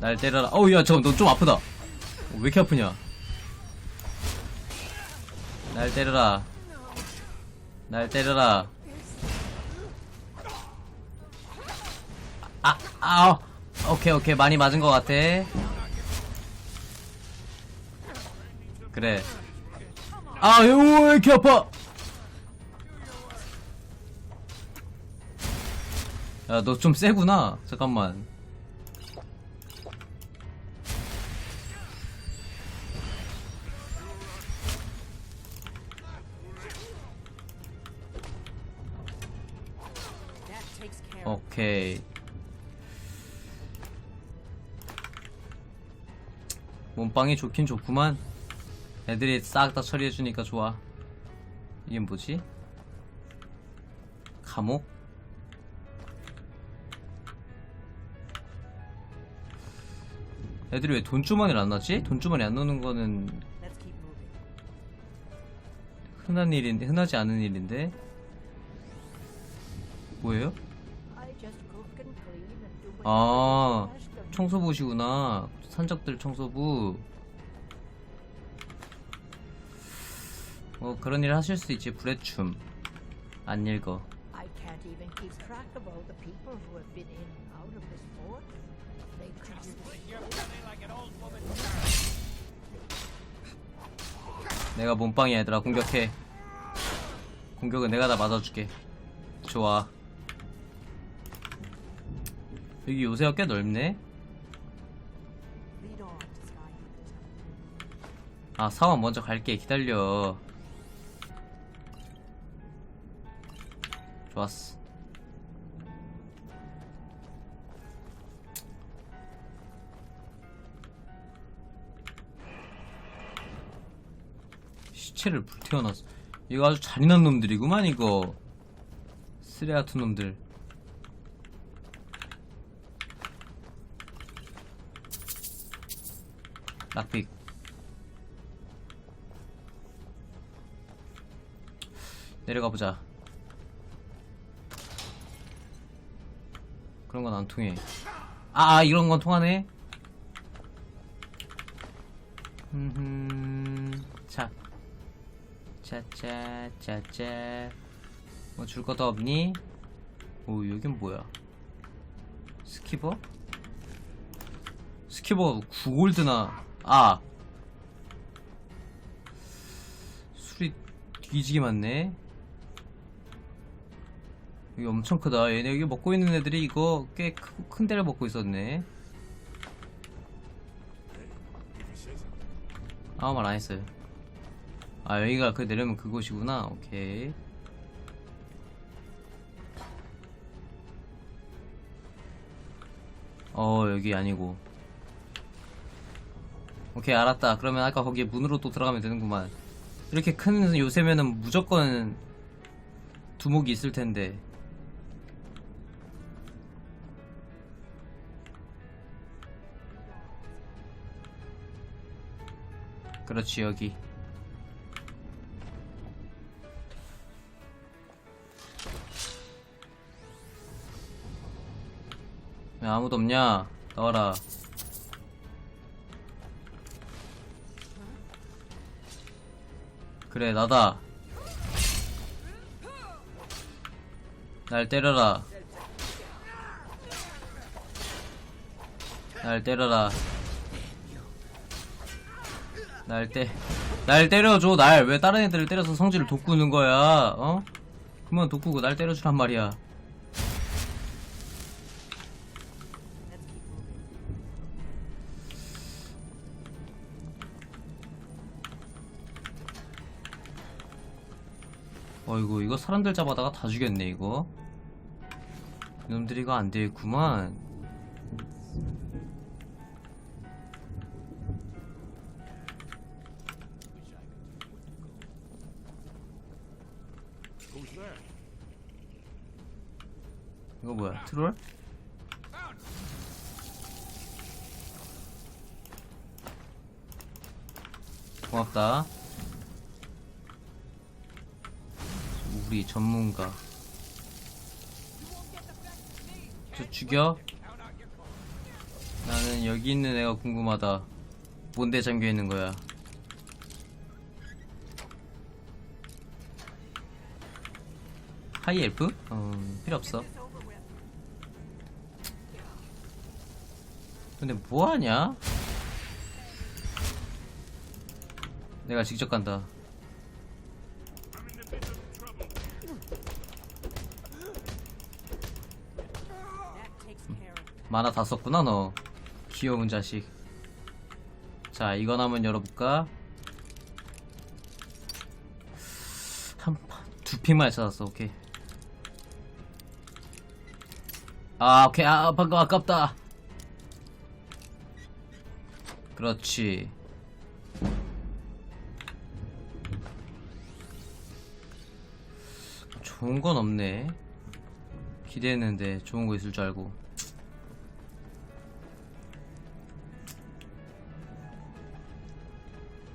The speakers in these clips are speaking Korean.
날 때려라. 어우, 야, 저, 너 좀 아프다. 어, 왜 이렇게 아프냐? 날 때려라. 날 때려라. 아, 아, 오케이, 오케이. 많이 맞은 것 같아. 그래. 아, 유, 왜 이렇게 아파? 야, 너 좀 세구나. 잠깐만. 오케이. 몸빵이 좋긴 좋구만. 애들이 싹 다 처리해주니까 좋아. 이게 뭐지? 감옥? 애들이 왜 돈주머니를 안 넣지? 돈주머니 안 넣는 거는. 흔한 일인데, 흔하지 않은 일인데. 뭐예요? 아. 청소부시구나. 산적들 청소부. 뭐 그런 일 하실 수 있지. 불의 춤. 안 읽어. I can't even keep track of all the people who have been in and out of this fort. They could use 내가 몸빵이야 얘들아 공격해. 공격은 내가 다 맞아줄게. 좋아. 여기 요새가 꽤 넓네. 아 사원 먼저 갈게 기다려. 좋았어. 시체를 불태워놨어. 이거 아주 잔인한 놈들이구만 이거. 쓰레 같은 놈들. 락픽. 내려가 보자. 그런 건 안 통해. 아, 아, 이런 건 통하네. 흠흠. 자. 짜짜, 짜짜. 뭐줄 것도 없니? 오, 여긴 뭐야? 스키버? 스키버가 9골드나, 아! 술이 뒤지게 많네. 여기 엄청 크다. 얘네 여기 먹고 있는 애들이 이거 꽤큰 데를 먹고 있었네. 아무 말 안 했어요. 아 여기가 그 내려면 그곳이구나. 오케이. 어 여기 아니고. 오케이 알았다. 그러면 아까 거기 문으로 또 들어가면 되는구만. 이렇게 큰 요새면은 무조건 두목이 있을 텐데. 그렇지 여기 왜 아무도 없냐 나와라 그래 나다 날 때려라 날 때려라 날 때, 날 때려줘, 날. 왜 다른 애들을 때려서 성질을 돋구는 거야, 어? 그만 돋구고 날 때려주란 말이야. 어이구, 이거 사람들 잡아다가 다 죽였네, 이거. 이놈들이 이거 안 되겠구만. 이거 뭐야, 트롤? 고맙다. 우리 전문가. 저 죽여. 나는 여기 있는 애가 궁금하다. 뭔데 잠겨 있는 거야? 하이 엘프? 어, 필요 없어. 근데 뭐 하냐? 내가 직접 간다. 만화 다 썼구나 너. 귀여운 자식. 자 이건 한번 열어볼까? 한두 핑만 찾았어 오케이. 아 오케이. 아 방금 아깝다. 그렇지. 좋은 건 없네. 기대했는데 좋은 거 있을 줄 알고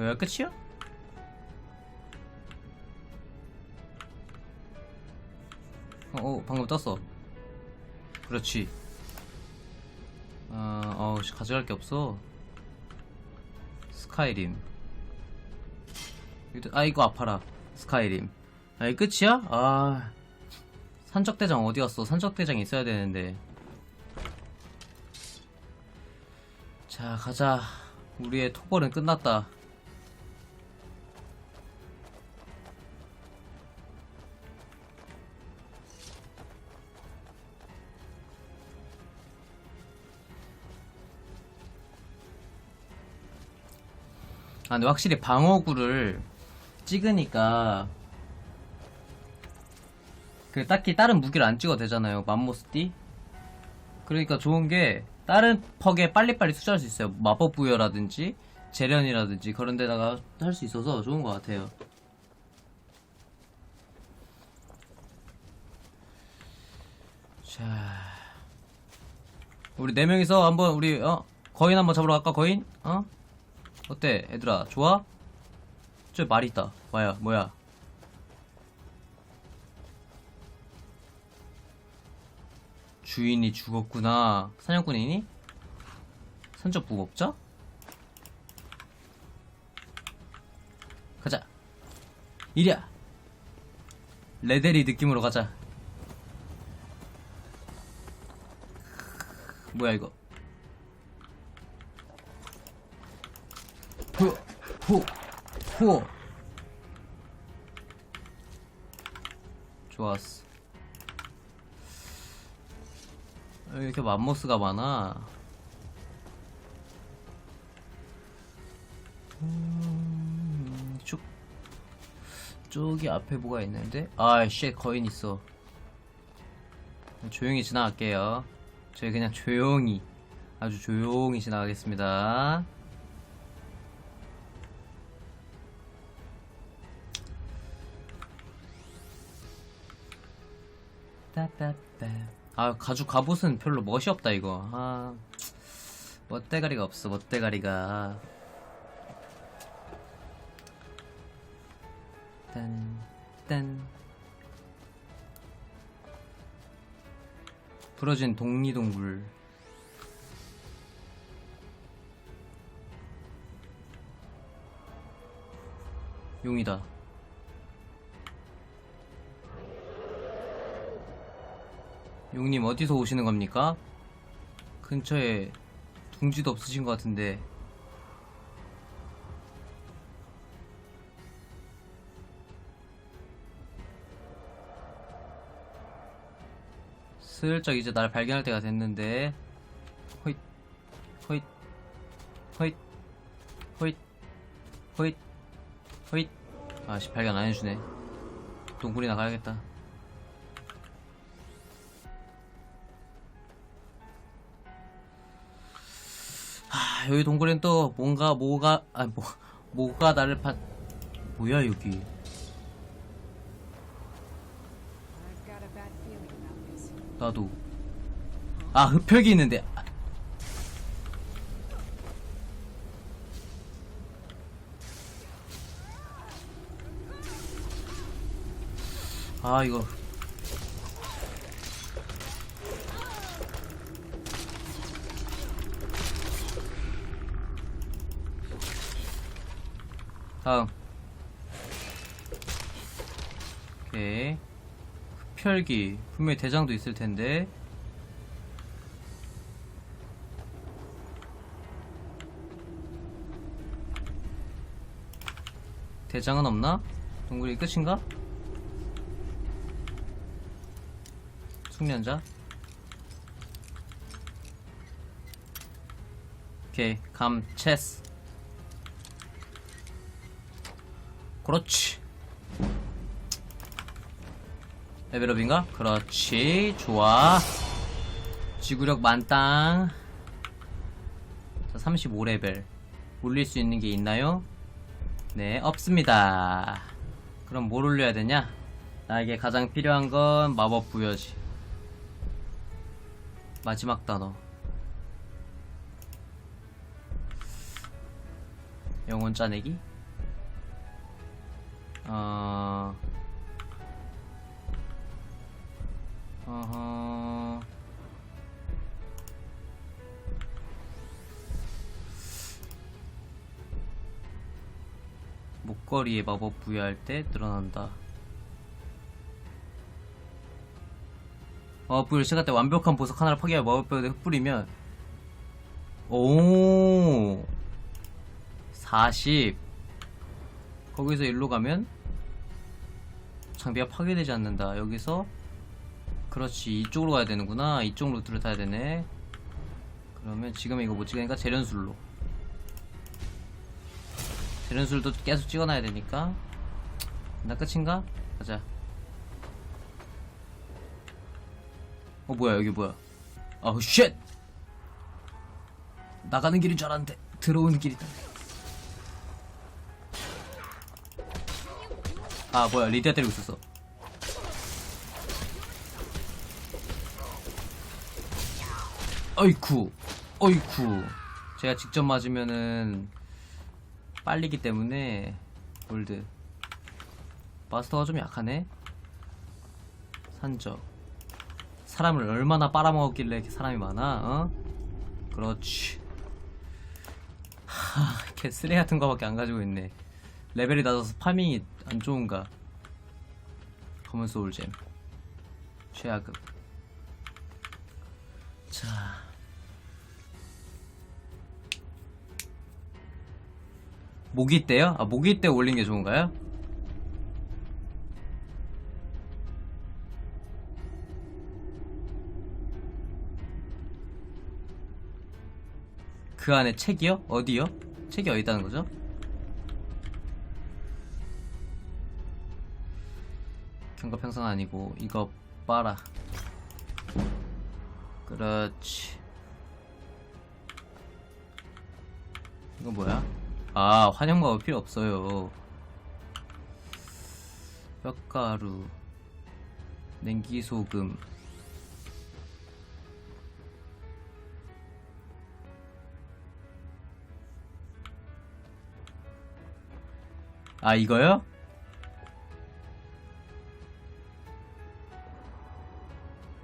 왜 끝이야? 어, 어 방금 떴어. 그렇지. 아, 어우 씨, 가져갈 게 없어. 스카이림. 아 이거 아파라. 스카이림. 아이 끝이야? 아 산적대장 어디 갔어? 산적대장 있어야 되는데. 자 가자. 우리의 토벌은 끝났다 아 근데 확실히 방어구를 찍으니까 그 딱히 다른 무기를 안 찍어도 되잖아요 맘모스띠. 그러니까 좋은 게 다른 퍽에 빨리빨리 투자할 수 있어요. 마법 부여라든지 재련이라든지 그런 데다가 할 수 있어서 좋은 것 같아요. 자 우리 네 명이서 한번 우리 어? 거인 한번 잡으러 갈까 거인? 어 어때 얘들아? 좋아? 저 말이 있다. 뭐야 뭐야? 주인이 죽었구나. 사냥꾼이니? 선적 부업자 가자. 이리야. 레데리 느낌으로 가자. 뭐야 이거 후, 후, 후. 좋았어. 왜 이렇게 맘모스가 많아? 음, 쭉. 저기 앞에 뭐가 있는데? 아이씨, 거인 있어. 조용히 지나갈게요. 저희 그냥 조용히, 아주 조용히 지나가겠습니다. 아 가죽 갑옷은 별로 멋이 없다 이거. 아 멋대가리가 없어 멋대가리가. 딴딴. 부러진 독리동굴. 용이다 용님 어디서 오시는 겁니까? 근처에 둥지도 없으신 것 같은데. 슬쩍 이제 날 발견할 때가 됐는데. 호잇 호잇 호잇 호잇 호잇 호잇. 아씨 발견 안 해주네. 동굴이나 가야겠다 아, 여기 동굴엔 또 뭔가 뭐가 아뭐 뭐가 나를 판 뭐야 여기. 나도. 아 흡혈기 있는데. 아 이거 다음. 오케이. 흡혈기. 분명히 대장도 있을 텐데. 대장은 없나? 동굴이 끝인가? 숙련자. 오케이. 감, 체스. 그렇지. 레벨업인가? 그렇지. 좋아. 지구력 만땅. 자, 35레벨. 올릴 수 있는 게 있나요? 네, 없습니다. 그럼 뭘 올려야 되냐? 나에게 가장 필요한 건 마법 부여지. 마지막 단어. 영혼 짜내기? 어... 어허... 목걸이에 마법 부여할 때 늘어난다. 마법 부여를 시작할 때 완벽한 보석 하나를 파괴하여 마법 부여에 흩뿌리면 오 40. 거기서 일로 가면 장비가 파괴되지 않는다. 여기서 그렇지 이쪽으로 가야 되는구나. 이쪽 루트를 타야 되네. 그러면 지금 이거 못 찍으니까 재련술로. 재련술도 계속 찍어놔야 되니까. 나 끝인가? 가자. 어 뭐야 여기 뭐야? 아우 쉣! 나가는 길인 줄 알았는데 들어오는 길이다. 아 뭐야 리디아 때리고 있었어. 어이쿠 어이쿠. 제가 직접 맞으면은 빨리기 때문에 골드. 마스터가 좀 약하네. 산적. 사람을 얼마나 빨아먹었길래 이렇게 사람이 많아 어? 그렇지. 하, 개 쓰레 같은 거밖에 안 가지고 있네 레벨이 낮아서 파밍이 안 좋은가? 검은 소울잼 최하급 자 모기 때요? 아 모기 때 올린 게 좋은가요? 그 안에 책이요? 어디요? 책이 어디 있다는 거죠? 경과 평선 아니고 이거 빨아 그렇지 이거 뭐야? 아 환영마법 필요 없어요 뼈가루 냉기소금 아 이거요?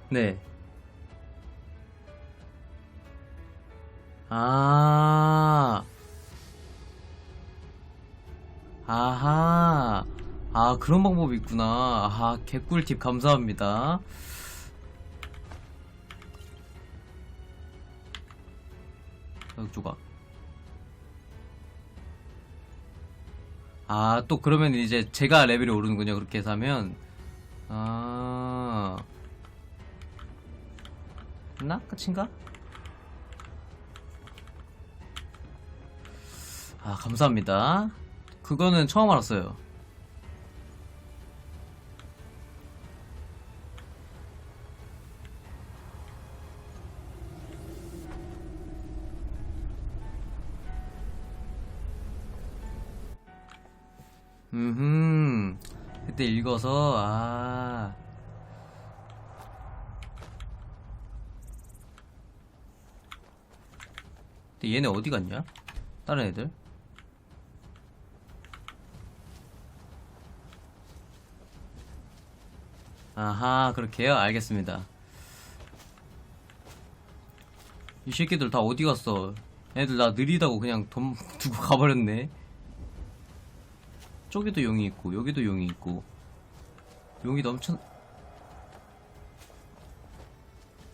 네. 아. 아하. 아, 그런 방법이 있구나. 아하, 개꿀팁 감사합니다. 자극 조각. 아, 또 그러면 이제 제가 레벨이 오르는군요. 그렇게 해서 하면. 아. 나? 끝인가? 아, 감사합니다. 그거는 처음 알았어요. 음, 그때 읽어서, 아. 얘네 어디 갔냐? 다른 애들? 아하, 그렇게요? 알겠습니다. 이 새끼들 다 어디 갔어? 애들 나 느리다고 그냥 돈 두고 가버렸네. 저쪽에도 용이 있고 여기도 용이 있고 용이 넘쳐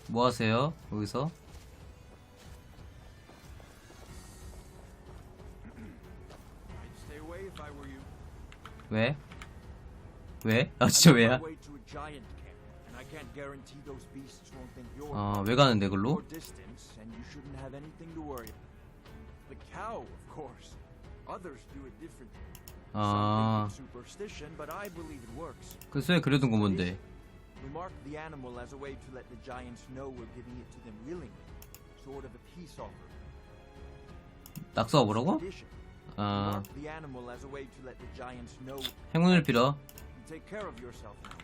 뭐 하세요 여기서 왜? 왜? 아 진짜 왜야? my way to a giant camp, and I can't guarantee those beasts won't think you're 아왜 가는데 글로? 아. 글쎄 그래둔 거 뭔데? We mark the animal as a way to let the giants know we're giving it to them willingly, sort of a peace offering. 낙서가 뭐라고? 아. 행운을 빌어.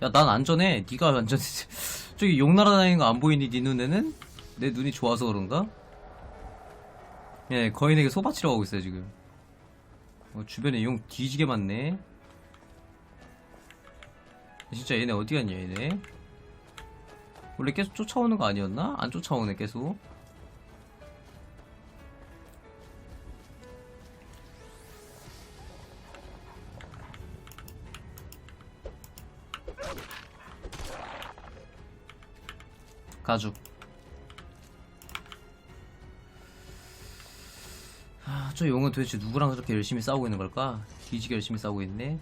야 난 안전해. 네가 안전해. 저기 용 날아다니는 거 안 보이니 네 눈에는? 내 눈이 좋아서 그런가? 예 거인에게 소바치러 가고 있어요 지금. 어, 주변에 용 뒤지게 많네. 진짜 얘네 어디 갔냐 얘네? 원래 계속 쫓아오는 거 아니었나? 안 쫓아오네 계속 가죽 아, 저 용은 도대체 누구랑 저렇게 열심히 싸우고 있는 걸까? 뒤지게 열심히 싸우고 있네.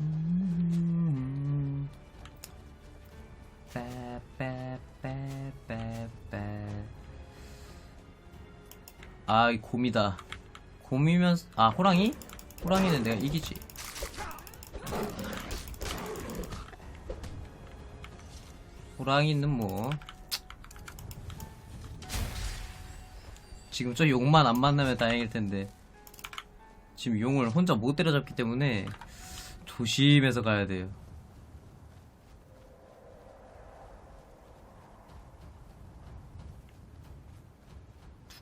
음. 빼빼빼빼빼. 아, 이 곰이다. 곰이면 아 호랑이? 호랑이는 내가 이기지. 호랑이는 뭐 지금 저 용만 안 만나면 다행일 텐데 지금 용을 혼자 못 때려잡기 때문에 조심해서 가야 돼요.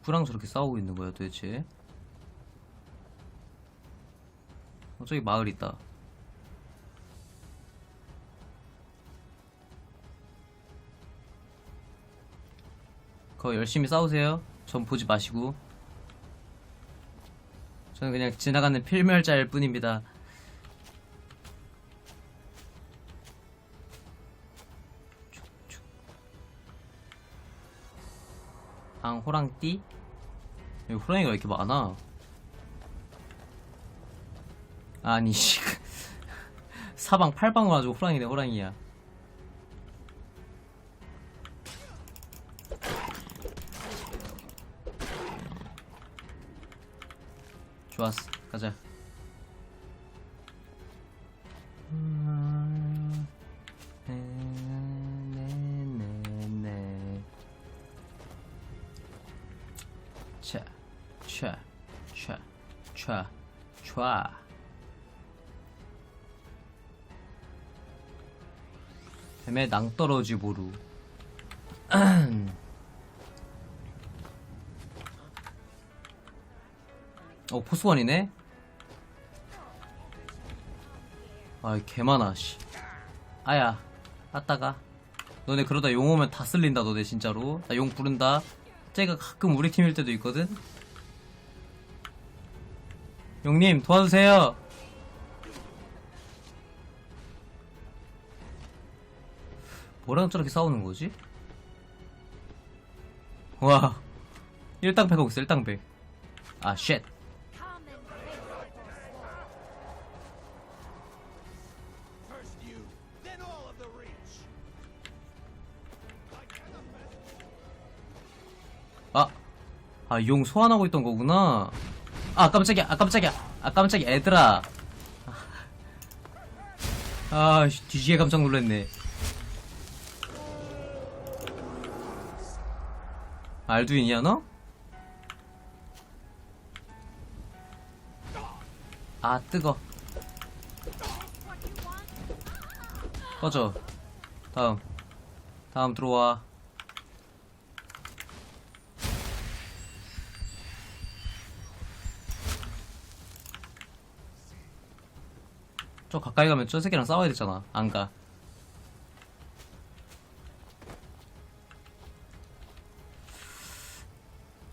누구랑 저렇게 싸우고 있는 거야 도대체? 어 저기 마을 있다. 거 열심히 싸우세요. 전 보지 마시고. 저는 그냥 지나가는 필멸자일 뿐입니다. 앙 호랑띠? 여기 호랑이가 왜 이렇게 많아? 아니 씨. 사방 팔방으로 아주 호랑이네 호랑이야. 좋았어. 가자. 차, 차, 차, 차, 차. 뱀의 낭떠러지 보루. 어, 포스원이네? 아이, 개 많아, 씨. 아야, 아따가. 너네 그러다 용 오면 다 쓸린다, 너네 진짜로. 나 용 부른다. 쟤가 가끔 우리 팀일 때도 있거든? 용님, 도와주세요! 뭐랑 저렇게 싸우는 거지? 와. 일당백 하고 있어, 일당백. 아, 쉣. 아, 용 소환하고 있던 거구나. 아, 깜짝이야, 아, 깜짝이야, 아, 깜짝이야, 애들아. 아, 씨, 뒤지게 깜짝 놀랐네. 알두인이야, 너? 아, 뜨거. 꺼져. 다음. 다음 들어와. 저 가까이 가면 저 새끼랑 싸워야 되잖아. 안 가.